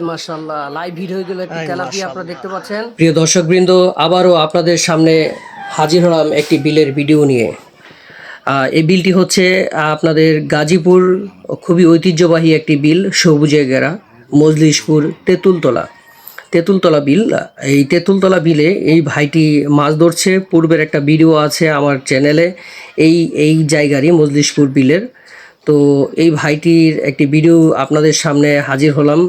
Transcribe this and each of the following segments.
মাশাল্লাহ live video হয়ে গেল একটি তেলাপিয়া আপনারা দেখতে পাচ্ছেন। প্রিয় দর্শকবৃন্দ আবারও আপনাদের সামনে হাজির হলাম একটি বিলের ভিডিও নিয়ে। এই বিলটি হচ্ছে আপনাদের গাজীপুর খুবই ঐতিহ্যবাহী একটি বিল সবুজে গেরা মজলিশপুর তেঁতুলতলা। তেঁতুলতলা বিল এই তেঁতুলতলা বিলে এই ভাইটি মাছ ধরছে। পূর্বের একটা ভিডিও আছে আমার চ্যানেলে এই এই জায়গারই মজলিশপুর বিলের। তো এই ভাইটির একটি ভিডিও আপনাদের সামনে হাজির হলাম।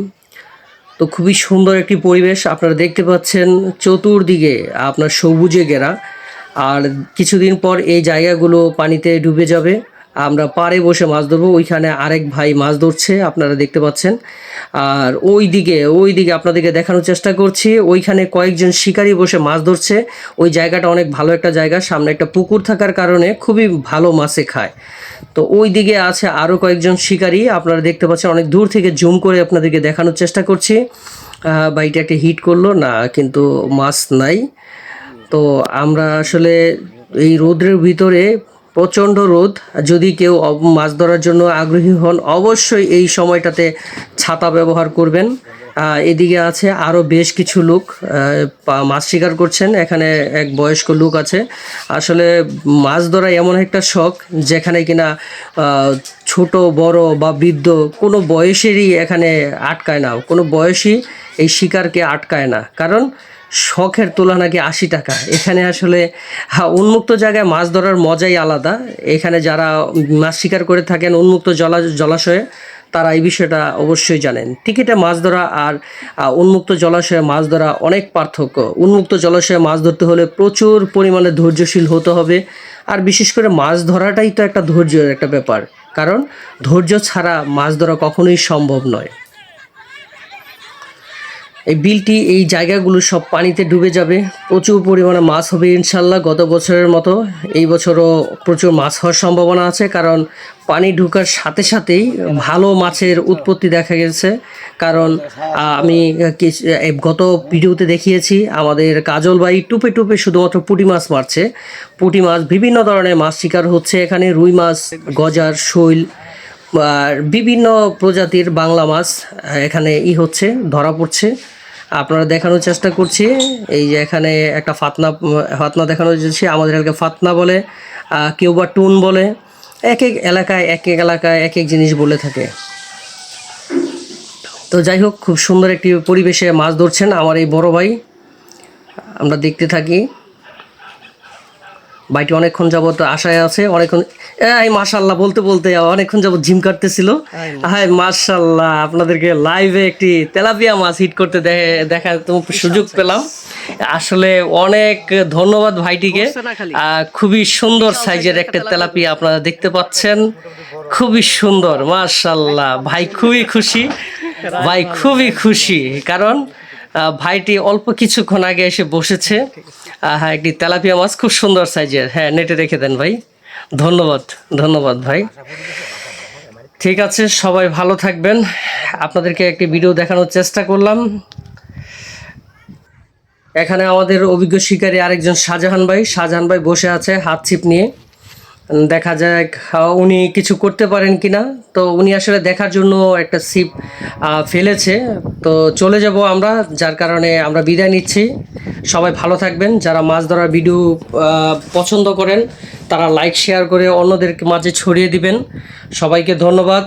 তো খুবই সুন্দর একটি পরিবেশ আপনারা দেখতে পাচ্ছেন চতুর্দিকে আপনার সবুজে ঘেরা। আর কিছুদিন পর এই জায়গাগুলো পানিতে ডুবে যাবে। আমরা পাড়ে বসে মাছ ধরবো, ওইখানে আরেক ভাই মাছ ধরছে, আপনারা দেখতে পাচ্ছেন। আর ওই দিকে ওই দিকে আপনাদেরকে দেখানোর চেষ্টা করছি, ওইখানে কয়েকজন শিকারী বসে মাছ ধরছে। ওই জায়গাটা অনেক ভালো একটা জায়গা, সামনে একটা পুকুর থাকার কারণে খুবই ভালো মাছে খায়। তো ওই দিকে আছে আরও কয়েকজন শিকারি, আপনারা দেখতে পাচ্ছেন অনেক দূর থেকে জুম করে আপনাদেরকে দেখানোর চেষ্টা করছি। বাইটা একটা হিট করল, না, কিন্তু মাছ নাই। তো আমরা আসলে এই রোদের ভিতরে প্রচণ্ড রোদ। যদি কেউ মাছ ধরার জন্য আগ্রহী হন, অবশ্যই এই সময়টাতে ছাতা ব্যবহার করবেন। এদিকে আছে আরও বেশ কিছু লোক মাছ শিকার করছেন। এখানে এক বয়স্ক লোক আছে। আসলে মাছ ধরা এমন একটা শখ যেখানে কিনা ছোট, বড় বা বৃদ্ধ কোনো বয়সেরই এখানে আটকায় না। কোনো বয়সই এই শিকারকে আটকায় না। কারণ শখের তোলা নাকি আশি টাকা। এখানে আসলে হ্যাঁ, উন্মুক্ত জায়গায় মাছ ধরার মজাই আলাদা। এখানে যারা মাছ শিকার করে থাকেন উন্মুক্ত জলা জলাশয়ে তারা এই বিষয়টা অবশ্যই জানেন। টিকিটে মাছ ধরা আর উন্মুক্ত জলাশয়ে মাছ ধরা অনেক পার্থক্য। উন্মুক্ত জলাশয়ে মাছ ধরতে হলে প্রচুর পরিমাণে ধৈর্যশীল হতে হবে। আর বিশেষ করে মাছ ধরাটাই তো একটা ধৈর্যের একটা ব্যাপার। কারণ ধৈর্য ছাড়া মাছ ধরা কখনোই সম্ভব নয়। এই বিলটি এই জায়গাগুলো সব পানিতে ডুবে যাবে। প্রচুর পরিমাণে মাছ হবে ইনশাল্লাহ গত বছরের মতো। এই বছরও প্রচুর মাছ হওয়ার সম্ভাবনা আছে কারণ পানি ঢুকার সাথে সাথেই ভালো মাছের উৎপত্তি দেখা গেছে। কারণ আমি গত ভিডিওতে দেখিয়েছি, আমাদের কাজল বাই টুপে টুপে শুধুমাত্র পুঁটি মাছ মারছে। পুঁটি মাছ বিভিন্ন ধরনের মাছ শিকার হচ্ছে এখানে। রুই মাছ, গজার, শৈল বিভিন্ন প্রজাতির বাংলা মাছ এখানে ই হচ্ছে, ধরা পড়ছে। আপনারা দেখানোর চেষ্টা করছি, এই যে এখানে একটা ফাতনা ফাতনা দেখানো যাচ্ছে আমাদের এলাকায় ফাতনা বলে কেউ বা টুন বলে, এক এক এলাকায়, এক এক এলাকায় এক এক জিনিস বলে থাকে। তো যাই হোক, খুব সুন্দর একটি পরিবেশে মাছ ধরছেন আমার এই বড় ভাই। আমরা দেখতে থাকি। ভাইটি অনেকক্ষণ যাবত আশায় আছে অনেকক্ষণ এই মাশাল্লাহ বলতে বলতে অনেকক্ষণ যাবত জিম কাটতেছিল। হ্যাঁ মাশাল্লাহ আপনাদেরকে লাইভে একটি তেলাপিয়া মাছ হিট করতে দেখা সুযোগ পেলাম। আসলে অনেক ধন্যবাদ ভাইটিকে। খুবই সুন্দর সাইজের একটা তেলাপিয়া আপনারা দেখতে পাচ্ছেন। খুবই সুন্দর মাশাল্লাহ ভাই খুবই খুশি। ভাই খুবই খুশি কারণ ভাইটি অল্প কিছুক্ষণ আগে এসে বসেছে। হ্যাঁ একটি তেলাপিয়া মাছ খুব সুন্দর সাইজের। হ্যাঁ নেটে রেখে দেন ভাই। ধন্যবাদ ধন্যবাদ ভাই। ঠিক আছে সবাই ভালো থাকবেন। আপনাদেরকে একটি ভিডিও দেখানোর চেষ্টা করলাম। এখানে আমাদের অভিজ্ঞ শিকারী আরেকজন শাহজাহান ভাই। শাহজাহান ভাই বসে আছে হাত ছিপ নিয়ে। দেখা যাক উনি কিছু করতে পারেন কি না তো উনি আসলে দেখার জন্য একটা সিপ ফেলেছে। তো চলে যাব আমরা, যার কারণে আমরা বিদায় নিচ্ছি। সবাই ভালো থাকবেন। যারা মাছ ধরার ভিডিও পছন্দ করেন, তারা লাইক শেয়ার করে অন্যদের মাঝে ছড়িয়ে দিবেন। সবাইকে ধন্যবাদ।